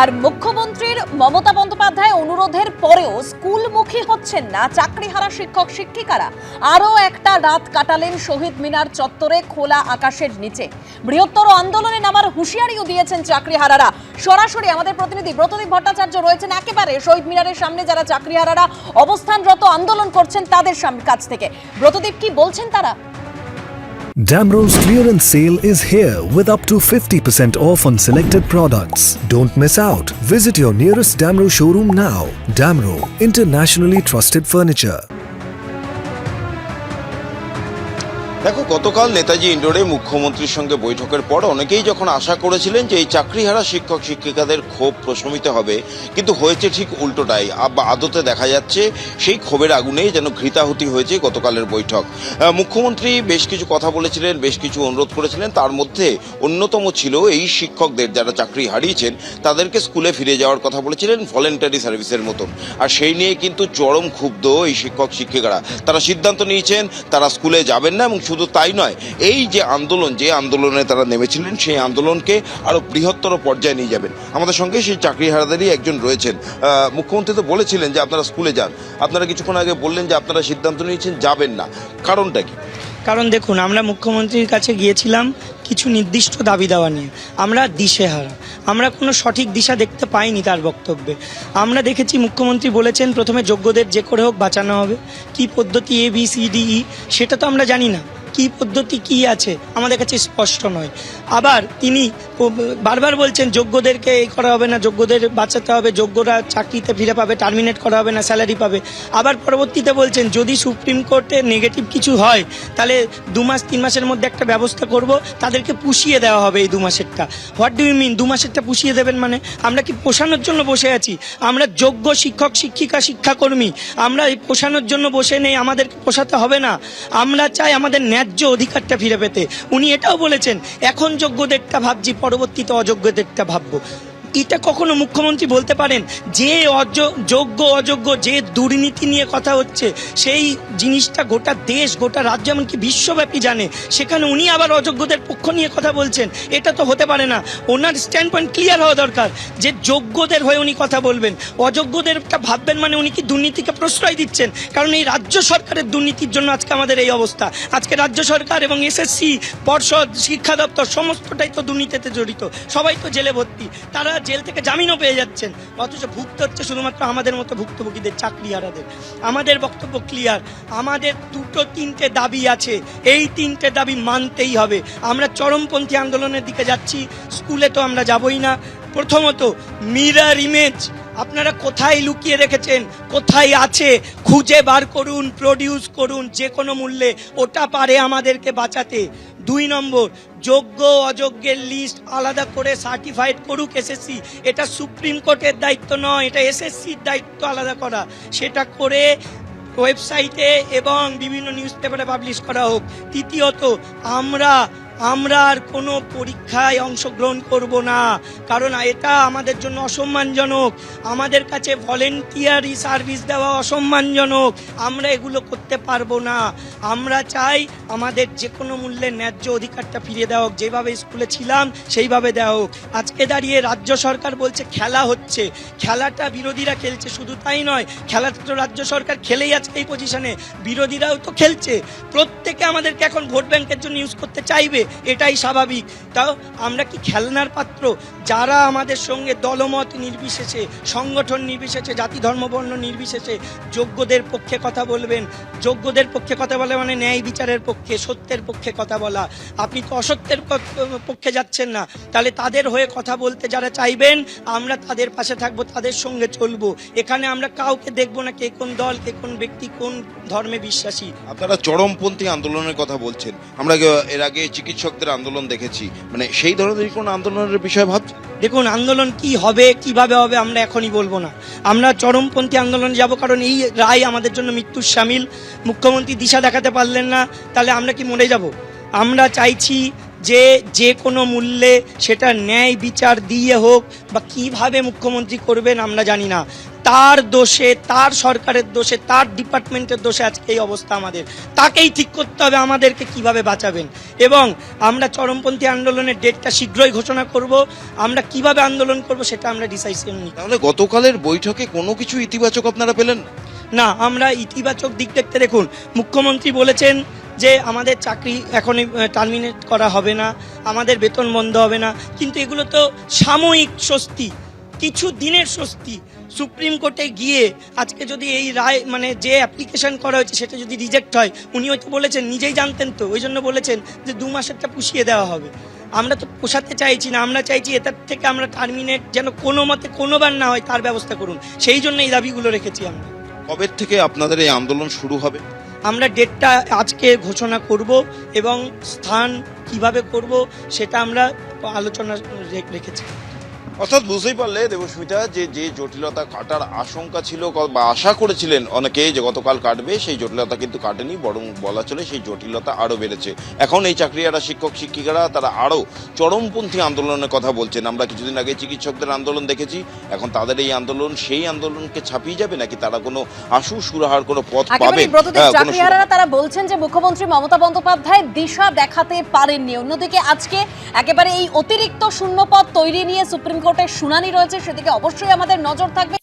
আর মুখ্যমন্ত্রীর মমতা বন্দ্যোপাধ্যায় অনুরোধের পরেও স্কুলমুখী হচ্ছেন না। চাকরিহারা শিক্ষক, শিক্ষিকারা আরও একটা রাত কাটালেন শহীদ মিনার চত্বরে খোলা আকাশের নিচে। বৃহত্তর আন্দোলনে নামার হুঁশিয়ারিও দিয়েছেন চাকরিহারারা। সরাসরি আমাদের প্রতিনিধি ব্রতদীপ ভট্টাচার্য রয়েছেন একেবারে শহীদ মিনারের সামনে যারা চাকরিহারারা অবস্থানরত আন্দোলন করছেন তাদের কাছ থেকে। ব্রতদীপ কি বলছেন তারা? Damro's clearance sale is here with up to 50% off on selected products. Don't miss out. Visit your nearest Damro showroom now. Damro, internationally trusted furniture. দেখো, গতকাল নেতাজি ইন্ডোরে মুখ্যমন্ত্রীর সঙ্গে বৈঠকের পর অনেকেই যখন আশা করেছিলেন যে এই চাকরিহারা শিক্ষক, শিক্ষিকাদের ক্ষোভ প্রশমিত হবে, কিন্তু হয়েছে ঠিক উল্টোটাই। আদতে দেখা যাচ্ছে সেই ক্ষোভের আগুনেই যেন ঘৃতাহুতি হয়েছে গতকালের বৈঠক। মুখ্যমন্ত্রী বেশ কিছু কথা বলেছিলেন, বেশ কিছু অনুরোধ করেছিলেন। তার মধ্যে অন্যতম ছিল এই শিক্ষকদের যারা চাকরি হারিয়েছেন, তাদেরকে স্কুলে ফিরে যাওয়ার কথা বলেছিলেন ভলেন্টারি সার্ভিসের মতন। আর সেই নিয়ে কিন্তু চরম ক্ষুব্ধ এই শিক্ষক, শিক্ষিকারা। তারা সিদ্ধান্ত নিয়েছেন, তারা স্কুলে যাবেন না এবং শুধু তাই নয়, এই যে আন্দোলন, যে আন্দোলনে তারা নেমেছিলেন, সেই আন্দোলনকে আরও বৃহত্তর পর্যায়ে নিয়ে যাবেন। আমাদের সঙ্গে সেই চাকরি হারাদারই একজন রয়েছেন। মুখ্যমন্ত্রী তো বলেছিলেন যে আপনারা স্কুলে যান। আপনারা কিছুক্ষণ আগে বললেন যে আপনারা সিদ্ধান্ত নিয়েছেন, যাবেন না। কারণটা কি? কারণ দেখুন, আমরা মুখ্যমন্ত্রীর কাছে গিয়েছিলাম কিছু নির্দিষ্ট দাবি দেওয়া নিয়ে। আমরা দিশেহারা। আমরা কোনো সঠিক দিশা দেখতে পাইনি তার বক্তব্যে। আমরা দেখেছি মুখ্যমন্ত্রী বলেছেন, প্রথমে যোগ্যদের যে করে হোক বাঁচানো হবে। কি পদ্ধতি A B C D E সেটা তো আমরা জানি না। কি পদ্ধতি কি আছে? আমাদের কাছে স্পষ্ট নয়। আবার তিনি বারবার বলছেন যোগ্যদেরকে এই করা হবে না, যোগ্যদের বাঁচাতে হবে, যোগ্যরা চাকরিতে ফিরে পাবে টার্মিনেট করা হবে না স্যালারি পাবে। আবার পরবর্তীতে বলছেন, যদি সুপ্রিম কোর্টে নেগেটিভ কিছু হয়, তাহলে দু মাস, তিন মাসের মধ্যে একটা ব্যবস্থা করব, তাদেরকে পুষিয়ে দেওয়া হবে এই দু মাসেরটা। হোয়াট ডু ইউ মিন দু মাসেরটা পুষিয়ে দেবেন মানে? আমরা কি পোষানোর জন্য বসে আছি? আমরা যোগ্য শিক্ষক, শিক্ষিকা, শিক্ষাকর্মী। আমরা এই পোষানোর জন্য বসে নেই, আমাদেরকে পোষাতে হবে না। আমরা চাই আমাদের ন্যায্য অধিকারটা ফিরে পেতে। উনি এটাও বলেছেন, এখন যোগ্যদেরটা ভাবছি পরবর্তীতে অযোগ্যদেরটা ভাববো। এটা কখনো মুখ্যমন্ত্রী বলতে পারেন? যে যোগ্য, অযোগ্য, যে দুর্নীতি নিয়ে কথা হচ্ছে, সেই জিনিসটা গোটা দেশ, গোটা রাজ্য, এমনকি বিশ্বব্যাপী জানে। সেখানে উনি আবার অযোগ্যদের পক্ষ নিয়ে কথা বলছেন। এটা তো হতে পারে না। ওনার স্ট্যান্ড পয়েন্ট ক্লিয়ার হওয়া দরকার যে যোগ্যদের হয়ে উনি কথা বলবেন। অযোগ্যদেরটা ভাববেন মানে উনি কি দুর্নীতিকে প্রশ্রয় দিচ্ছেন? কারণ এই রাজ্য সরকারের দুর্নীতির জন্য আজকে আমাদের এই অবস্থা। আজকে রাজ্য সরকার এবং এসএসসি, পর্ষদ, শিক্ষা দপ্তর, সমস্তটাই তো দুর্নীতিতে জড়িত। সবাই তো জেলে ভর্তি। তারা জেল থেকে জামিনও পেয়ে যাচ্ছেন। অথচ ভুক্ত হচ্ছে শুধুমাত্র আমাদের মতো ভুক্তভোগীদের, চাকরিহারাদের। আমাদের বক্তব্য ক্লিয়ার আমাদের দুটো, তিনটে দাবি আছে। এই তিনটে দাবি মানতেই হবে। আমরা চরমপন্থী আন্দোলনের দিকে যাচ্ছি। স্কুলে তো আমরা যাবই না। প্রথমত মিরার ইমেজ আপনারা কোথায় লুকিয়ে রেখেছেন? কোথায় আছে? খুঁজে বার করুন প্রডিউস করুন যে কোনো মূল্যে। ওটা পারে আমাদেরকে বাঁচাতে। দুই নম্বর, যোগ্য অযোগ্যের লিস্ট আলাদা করে সার্টিফাইড করুক এসএসসি এটা সুপ্রিম কোর্টের দায়িত্ব নয়, এটা এসএসসির দায়িত্ব আলাদা করা। সেটা করে ওয়েবসাইটে এবং বিভিন্ন নিউজ পেপারে পাবলিশ করা হোক। তৃতীয়ত, আমরা আমরা আর কোনো পরীক্ষায় অংশগ্রহণ করব না। কারণ এটা আমাদের জন্য অসম্মানজনক। আমাদের কাছে ভলেন্টিয়ারি সার্ভিস দেওয়া অসম্মানজনক। আমরা এগুলো করতে পারব না। আমরা চাই আমাদের যে কোনো মূল্যে ন্যায্য অধিকারটা ফিরিয়ে দেওয়া হোক। যেভাবে স্কুলে ছিলাম, সেইভাবে দেওয়া হোক। আজকে দাঁড়িয়ে রাজ্য সরকার বলছে, খেলা হচ্ছে। খেলাটা বিরোধীরা খেলছে, শুধু তাই নয় খেলাটা তো রাজ্য সরকার খেলেই আজকে এই পজিশনে বিরোধীরাও তো খেলছে। প্রত্যেকে আমাদেরকে এখন ভোট ব্যাংকের জন্য ইউজ করতে চাইবে, এটাই স্বাভাবিক। তাও আমরা কি খেলনার পাত্র? যারা আমাদের সঙ্গে দলমত নির্বিশেষে, সংগঠন নির্বিশেষে, জাতি ধর্ম বর্ণ নির্বিশেষে যোগ্যদের পক্ষে কথা বলবেন, যোগ্যদের পক্ষে কথা বলে মানে ন্যায় বিচারের পক্ষে, সত্যের পক্ষে কথা বলা। আপনি তো অসত্যের পক্ষে যাচ্ছেন না। তাহলে তাদের হয়ে কথা বলতে যারা চাইবেন, আমরা তাদের পাশে থাকব, তাদের সঙ্গে চলবো। এখানে আমরা কাউকে দেখব না কে কোন দল, কে কোন ব্যক্তি, কোন ধর্মে বিশ্বাসী। আপনারা চরমপন্থী আন্দোলনের কথা বলছেন। আমরা এর আগে চিকিৎসকদের আন্দোলন দেখেছি। মানে সেই ধরনের কোন আন্দোলনের বিষয়ে ভাবছেন? দেখুন, আন্দোলন কি হবে, কীভাবে হবে, আমরা এখনই বলব না। আমরা চরমপন্থী আন্দোলনে যাব কারণ এই রায় আমাদের জন্য মৃত্যুর সামিল। মুখ্যমন্ত্রী দিশা দেখাতে পারলেন না, তাহলে আমরা কি মনে যাব? আমরা চাইছি যে যে কোনো মূল্যে সেটা ন্যায় বিচার দিয়ে হোক বা কীভাবে মুখ্যমন্ত্রী করবেন আমরা জানি না। তার দোষে তার সরকারের দোষে তার ডিপার্টমেন্টের দোষে আজকে এই অবস্থা আমাদের। তাকেই ঠিক করতে হবে আমাদেরকে কীভাবে বাঁচাবেন? এবং আমরা চরমপন্থী আন্দোলনের ডেটটা শীঘ্রই ঘোষণা করব আমরা কীভাবে আন্দোলন করব সেটা আমরা ডিসাইশন নিই। তাহলে গতকালের বৈঠকে কোনো কিছু ইতিবাচক আপনারা পেলেন? না? আমরা ইতিবাচক দিক দেখতে দেখুন মুখ্যমন্ত্রী বলেছেন যে আমাদের চাকরি এখনই টার্মিনেট করা হবে না, আমাদের বেতন বন্ধ হবে না, কিন্তু এগুলো তো সাময়িক স্বস্তি, কিছু দিনের স্বস্তি। সুপ্রিম কোর্টে গিয়ে আজকে যদি এই রায় মানে যে অ্যাপ্লিকেশন করা হয়েছে সেটা যদি রিজেক্ট হয়, উনি হয়তো বলেছেন, নিজেই জানতেন তো, ওই জন্য বলেছেন যে দু মাসেরটা পুষিয়ে দেওয়া হবে। আমরা তো পোষাতে চাইছি না, আমরা চাইছি এটার থেকে আমরা টার্মিনেট যেন কোনো মতে কোনোবার না হয়, তার ব্যবস্থা করুন। সেই জন্য এই দাবিগুলো রেখেছি আমরা। কবে থেকে আপনাদের এই আন্দোলন শুরু হবে? আমরা ডেটটা আজকে ঘোষণা করব এবং স্থান কীভাবে করব সেটা আমরা আলোচনা রেখেছি। অর্থাৎ বুঝতেই পারলে দেবস্মিতা যে যে জটিলতা কাটার আশঙ্কা ছিল বা আশা করেছিলেন অনেকে যে গতকাল কাটবে সেই জটিলতা কিন্তু কাটেনি বরং বলা চলে সেই জটিলতা আরও বেড়েছে। এখন এই চাকরিয়ারা শিক্ষক শিক্ষিকারা তারা আরও চরমপন্থী আন্দোলনের কথা বলছেন। আমরা কিছুদিন আগে চিকিৎসকদের আন্দোলন দেখেছি এখন তাদের এই আন্দোলন সেই আন্দোলনকে ছাপিয়ে যাবে নাকি তারা কোনো আশু সুরাহার কোনো পথ পাবে হ্যাঁ, তারা বলছেন যে মুখ্যমন্ত্রী মমতা বন্দ্যোপাধ্যায় দিশা দেখাতে পারেননি। অন্যদিকে আজকে একেবারে এই অতিরিক্ত শূন্যপদ তৈরি নিয়ে সুপ্রিম কোর্টের শুনানি রয়েছে সেদিকে অবশ্যই আমাদের নজর থাকবে।